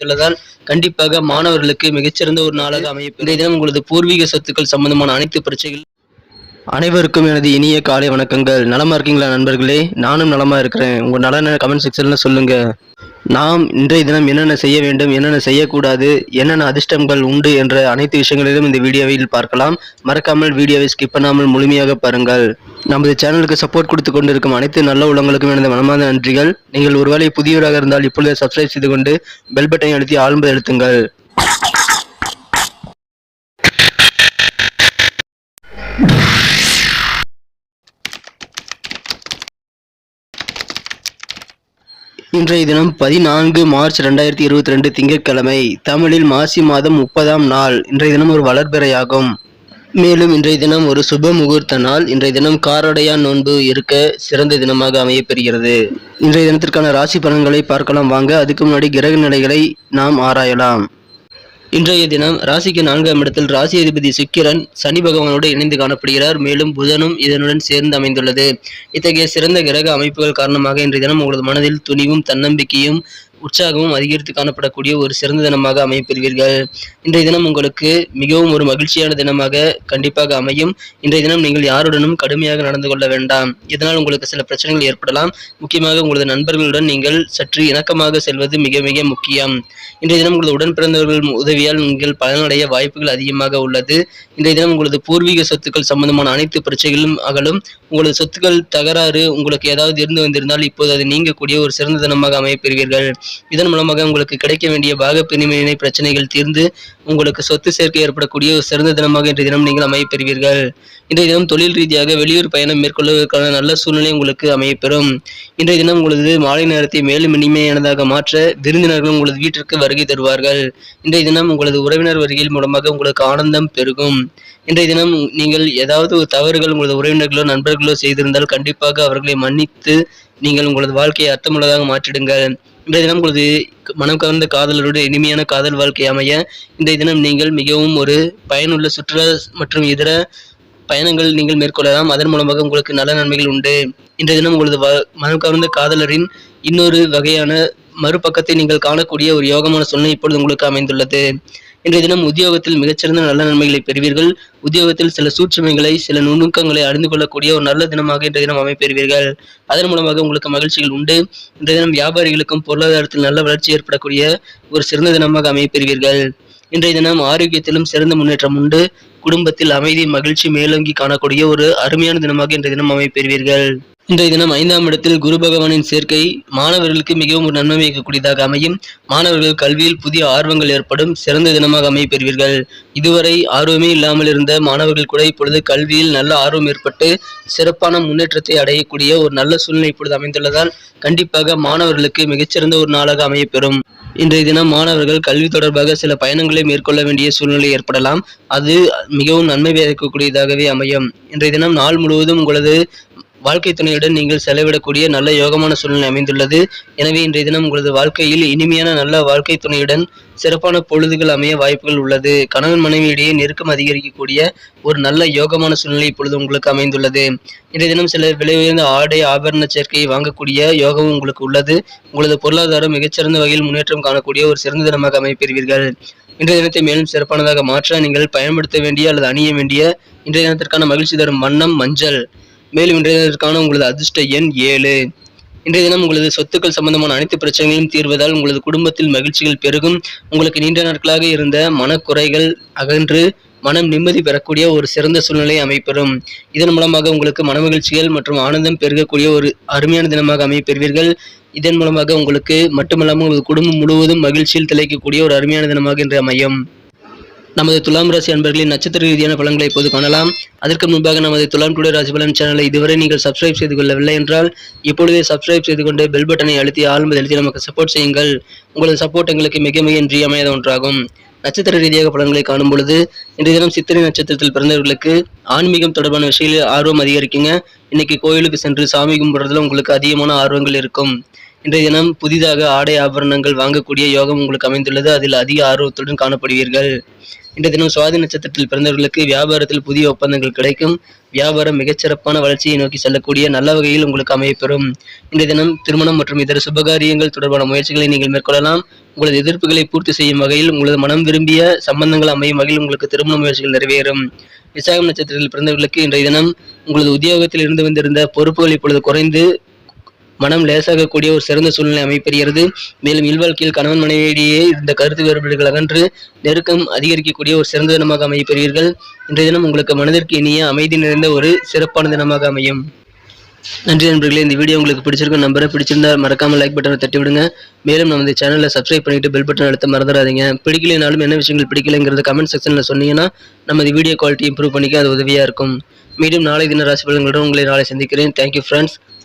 உள்ளதால் கண்டிப்பாக மாணவர்களுக்கு மிகச்சிறந்த ஒரு நாளாக அமையும் இந்த தினம் உங்களது பூர்வீக சொத்துக்கள் சம்பந்தமான அனைத்து பிரச்சனைகள் அனைவருக்கும் எனது இனிய காலை வணக்கங்கள். நலமா இருக்கீங்களா நண்பர்களே? நானும் நலமா இருக்கிறேன். உங்க நலன கமெண்ட் செக்ஷன்ல சொல்லுங்க. நாம் இன்றைய தினம் என்னென்ன செய்ய வேண்டும் என்னென்ன செய்யக்கூடாது என்னென்ன அதிர்ஷ்டங்கள் உண்டு என்ற அனைத்து விஷயங்களிலும் இந்த வீடியோவில் பார்க்கலாம். மறக்காமல் வீடியோவை ஸ்கிப் பண்ணாமல் முழுமையாக பாருங்கள். நமது சேனலுக்கு சப்போர்ட் கொடுத்து கொண்டிருக்கும் அனைத்து நல்ல உள்ளங்களுக்கும் எனது மனமார்ந்த நன்றிகள். நீங்கள் ஒருவேளை புதியவராக இருந்தால் இப்பொழுதே சப்ஸ்கிரைப் செய்து கொண்டு பெல் பட்டனை அழுத்தி ஆழ்ந்து அழுத்துங்கள். இன்றைய தினம் பதினான்கு மார்ச் ரெண்டாயிரத்தி இருபத்தி ரெண்டு திங்கட்கிழமை தமிழில் மாசி மாதம் முப்பதாம் நாள். இன்றைய தினம் ஒரு வளர்பிறையாகும். மேலும் இன்றைய தினம் ஒரு சுப முகூர்த்த நாள். இன்றைய தினம் காரடையா நோன்பு இருக்க சிறந்த தினமாக அமையப்பெறுகிறது. இன்றைய தினத்திற்கான ராசி பலன்களை பார்க்கலாம் வாங்க. அதுக்கு முன்னாடி கிரக நிலைகளை நாம் ஆராயலாம். இன்றைய தினம் ராசிக்கு நான்காம் இடத்தில் ராசி அதிபதி சுக்கிரன் சனி பகவானோடு இணைந்து காணப்படுகிறார். மேலும் புதனும் இதனுடன் சேர்ந்து அமைந்துள்ளது. இத்தகைய சிறந்த கிரக அமைப்புகள் காரணமாக இன்றைய தினம் உங்களது மனதில் துணிவும் தன்னம்பிக்கையும் உற்சாகமும் அதிகரித்து காணப்படக்கூடிய ஒரு சிறந்த தினமாக அமையப்பெறுவீர்கள். இன்றைய தினம் உங்களுக்கு மிகவும் ஒரு மகிழ்ச்சியான தினமாக கண்டிப்பாக அமையும். இன்றைய தினம் நீங்கள் யாருடனும் கடுமையாக நடந்து கொள்ள வேண்டாம். இதனால் உங்களுக்கு சில பிரச்சனைகள் ஏற்படலாம். முக்கியமாக உங்களது நண்பர்களுடன் நீங்கள் சற்று இணக்கமாக செல்வது மிக மிக முக்கியம். இன்றைய தினம் உங்களது உடன் பிறந்தவர்கள் உதவியால் நீங்கள் பலனடைய வாய்ப்புகள் அதிகமாக உள்ளது. இன்றைய தினம் உங்களது பூர்வீக சொத்துக்கள் சம்பந்தமான அனைத்து பிரச்சனைகளும் அகலும். உங்களது சொத்துக்கள் தகராறு உங்களுக்கு ஏதாவது இருந்து வந்திருந்தால் இப்போது அது நீங்கக்கூடிய ஒரு சிறந்த தினமாக அமையப்பெறுவீர்கள். இதன் மூலமாக உங்களுக்கு கிடைக்க வேண்டிய பாக பிரிவினை பிரச்சனைகள் தீர்ந்து உங்களுக்கு சொத்து சேர்க்கை ஏற்படக்கூடிய ஒரு சிறந்த தினமாக இன்றைய தினம் நீங்கள் அமையப்பெறுவீர்கள். இன்றைய தினம் தொழில் ரீதியாக வெளியூர் பயணம் மேற்கொள்வதற்கான நல்ல சூழ்நிலை உங்களுக்கு அமையப்பெறும். இன்றைய தினம் உங்களது மாலை நேரத்தை மேலும் இனிமையானதாக மாற்ற விருந்தினர்கள் உங்களது வீட்டிற்கு வருகை தருவார்கள். இன்றைய தினம் உங்களது உறவினர் வருகையில் மூலமாக உங்களுக்கு ஆனந்தம் பெருகும். இன்றைய தினம் நீங்கள் ஏதாவது ஒரு தவறுகள் உங்களது உறவினர்களோ நண்பர்களோ செய்திருந்தால் கண்டிப்பாக அவர்களை மன்னித்து நீங்கள் உங்களது வாழ்க்கையை அர்த்தமுள்ளதாக மாற்றிடுங்கள். இன்றைய தினம் உங்களது மனம் கவர்ந்த காதலருடைய இனிமையான காதல் வாழ்க்கை அமைய இன்றைய தினம் நீங்கள் மிகவும் ஒரு பயனுள்ள சுற்றுலா மற்றும் இதர பயணங்கள் நீங்கள் மேற்கொள்ளலாம். அதன் மூலமாக உங்களுக்கு நல்ல நன்மைகள் உண்டு. இன்றைய தினம் உங்களது மனம் கவர்ந்த காதலரின் இன்னொரு வகையான மறுபக்கத்தை நீங்கள் காணக்கூடிய ஒரு யோகமான சூழ்நிலை இப்பொழுது உங்களுக்கு அமைந்துள்ளது. இன்றைய தினம் உத்தியோகத்தில் மிகச்சிறந்த நல்ல நன்மைகளை பெறுவீர்கள். உத்தியோகத்தில் சில சூட்சுமைகளை சில நுணுக்கங்களை அறிந்து கொள்ளக்கூடிய ஒரு நல்ல தினமாக இன்றைய தினம் அமைப்பெறுவீர்கள். அதன் மூலமாக உங்களுக்கு மகிழ்ச்சிகள் உண்டு. இன்றைய தினம் வியாபாரிகளுக்கும் பொருளாதாரத்தில் நல்ல வளர்ச்சி ஏற்படக்கூடிய ஒரு சிறந்த தினமாக அமைப்பெறுவீர்கள். இன்றைய தினம் ஆரோக்கியத்திலும் சிறந்த முன்னேற்றம் உண்டு. குடும்பத்தில் அமைதி மகிழ்ச்சி மேலோங்கி காணக்கூடிய ஒரு அருமையான தினமாக இன்றைய தினம் அமைப்பெறுவீர்கள். இன்றைய தினம் ஐந்தாம் இடத்தில் குரு பகவானின் சேர்க்கை மாணவர்களுக்கு மிகவும் ஒரு நன்மை வைக்கக்கூடியதாக அமையும். மாணவர்கள் கல்வியில் புதிய ஆர்வங்கள் ஏற்படும் சிறந்த தினமாக அமைப்பெறுவீர்கள் இதுவரை ஆர்வமே இல்லாமல் இருந்த மாணவர்கள் கூட இப்பொழுது கல்வியில் நல்ல ஆர்வம் ஏற்பட்டு சிறப்பான முன்னேற்றத்தை அடையக்கூடிய ஒரு நல்ல சூழ்நிலை இப்பொழுது அமைந்துள்ளதால் கண்டிப்பாக மாணவர்களுக்கு மிகச்சிறந்த ஒரு நாளாக அமையப்பெறும். இன்றைய தினம் மாணவர்கள் கல்வி தொடர்பாக சில பயணங்களை மேற்கொள்ள வேண்டிய சூழ்நிலை ஏற்படலாம். அது மிகவும் நன்மை பயக்கக்கூடியதாகவே அமையும். இன்றைய தினம் நாள் முழுவதும் உங்களது வாழ்க்கை துணையுடன் நீங்கள் செலவிடக்கூடிய நல்ல யோகமான சூழ்நிலை அமைந்துள்ளது. எனவே இன்றைய தினம் உங்களது வாழ்க்கையில் இனிமையான நல்ல வாழ்க்கை துணையுடன் சிறப்பான பொழுதுகள் அமைய வாய்ப்புகள் உள்ளது. கணவன் மனைவியிடையே நெருக்கம் அதிகரிக்கக்கூடிய ஒரு நல்ல யோகமான சூழ்நிலை இப்பொழுது உங்களுக்கு அமைந்துள்ளது. இன்றைய தினம் சில விலை உயர்ந்த ஆடை ஆபரண சேர்க்கையை வாங்கக்கூடிய யோகமும் உங்களுக்கு உள்ளது. உங்களது பொருளாதாரம் மிகச்சிறந்த வகையில் முன்னேற்றம் காணக்கூடிய ஒரு சிறந்த தினமாக அமைப்பெறுவீர்கள். இன்றைய தினத்தை மேலும் சிறப்பானதாக மாற்ற நீங்கள் பயன்படுத்த வேண்டிய அல்லது அணிய வேண்டிய இன்றைய தினத்திற்கான மகிழ்ச்சி தரும் வண்ணம் மஞ்சள். மேலும் இன்றைய தினத்திற்கான உங்களது அதிர்ஷ்ட எண் ஏழு. இன்றைய தினம் உங்களது சொத்துக்கள் சம்பந்தமான அனைத்து பிரச்சனைகளையும் தீர்வதால் உங்களது குடும்பத்தில் மகிழ்ச்சிகள் பெருகும். உங்களுக்கு நீண்ட நாட்களாக இருந்த மனக்குறைகள் அகன்று மனம் நிம்மதி பெறக்கூடிய ஒரு சிறந்த சூழ்நிலை அமைப்பெறும். இதன் மூலமாக உங்களுக்கு மனமகிழ்ச்சிகள் மற்றும் ஆனந்தம் பெருகக்கூடிய ஒரு அருமையான தினமாக அமைப்பெறுவீர்கள். இதன் மூலமாக உங்களுக்கு மட்டுமல்லாமல் உங்களது குடும்பம் முழுவதும் மகிழ்ச்சியில் திளைக்கக்கூடிய ஒரு அருமையான தினமாக இன்று அமையும். நமது துலாம் ராசி அன்பர்களின் நட்சத்திர ரீதியான பலன்களை இப்போது காணலாம். அதற்கு முன்பாக நமது துலாம் டுடே ராசி பலன் சேனலை இதுவரை நீங்கள் சப்ஸ்கிரைப் செய்து கொள்ளவில்லை என்றால் இப்பொழுதே சப்ஸ்கிரைப் செய்து கொண்டு பெல் பட்டனை அழுத்தி ஆழ்ந்து அழுத்தி நமக்கு சப்போர்ட் செய்யுங்கள். உங்களது சப்போர்ட் எங்களுக்கு மிக மிக இன்றியமையாத ஒன்றாகும். நட்சத்திர ரீதியாக பலன்களை காணும் பொழுது இன்றைய தினம் சித்திரை நட்சத்திரத்தில் பிறந்தவர்களுக்கு ஆன்மீகம் தொடர்பான விஷயங்களில் ஆர்வம் அதிகரிக்குங்க. இன்னைக்கு கோயிலுக்கு சென்று சாமி கும்பிடுறதுல உங்களுக்கு அதிகமான ஆர்வங்கள் இருக்கும். இன்றைய தினம் புதிதாக ஆடை ஆபரணங்கள் வாங்கக்கூடிய யோகம் உங்களுக்கு அமைந்துள்ளது. அதில் அதிக ஆர்வத்துடன் காணப்படுவீர்கள். இன்றைய தினம் சுவாதி நட்சத்திரத்தில் பிறந்தவர்களுக்கு வியாபாரத்தில் புதிய ஒப்பந்தங்கள் கிடைக்கும். வியாபாரம் மிகச்சிறப்பான வளர்ச்சியை நோக்கி செல்லக்கூடிய நல்ல வகையில் உங்களுக்கு அமையப்பெறும். இன்றைய தினம் திருமணம் மற்றும் இதர சுபகாரியங்கள் தொடர்பான முயற்சிகளை நீங்கள் மேற்கொள்ளலாம். உங்களது எதிர்ப்புகளை பூர்த்தி செய்யும் வகையில் உங்களது மனம் விரும்பிய சம்பந்தங்கள் அமையும் வகையில் உங்களுக்கு திருமண முயற்சிகள் நிறைவேறும். விசாகம் நட்சத்திரத்தில் பிறந்தவர்களுக்கு இன்றைய தினம் உங்களது உத்தியோகத்தில் இருந்து வந்திருந்த பொறுப்புகள் இப்பொழுது குறைந்து மனம் லேசாகக்கூடிய ஒரு சிறந்த சூழ்நிலை அமைப்பெறுகிறது. மேலும் இல்வாழ்க்கையில் கணவன் மனைவியிடையே இந்த கருத்து வேறுபாடுகள் அகன்று நெருக்கம் அதிகரிக்கக்கூடிய ஒரு சிறந்த தினமாக அமைப்பெறுவீர்கள் இன்றைய தினம் உங்களுக்கு மனதிற்கு இனிய அமைதி நிறைந்த ஒரு சிறப்பான தினமாக அமையும். நன்றி நண்பர்களே இந்த வீடியோ உங்களுக்கு பிடிச்சிருக்கும் நம்பரை பிடிச்சிருந்தா மறக்காமல் லைக் பட்டனை தட்டி விடுங்க மேலும் நம்ம இந்த சேனலை சப்ஸ்கிரைப் பண்ணிட்டு பெல் பட்டன் அழுத்த மறந்துடாதீங்க. பிடிக்கலைனாலும் என்ன விஷயங்கள் பிடிக்கலைங்கிறது கமெண்ட் செக்ஷனில் சொன்னீங்கன்னா நம்ம இந்த வீடியோ குவாலிட்டி இம்ப்ரூவ் பண்ணிக்க அது உதவியாக இருக்கும். மீண்டும் நாளை தின ராசி பலன்களுடன் உங்களை நாளை சந்திக்கிறேன். Thank you friends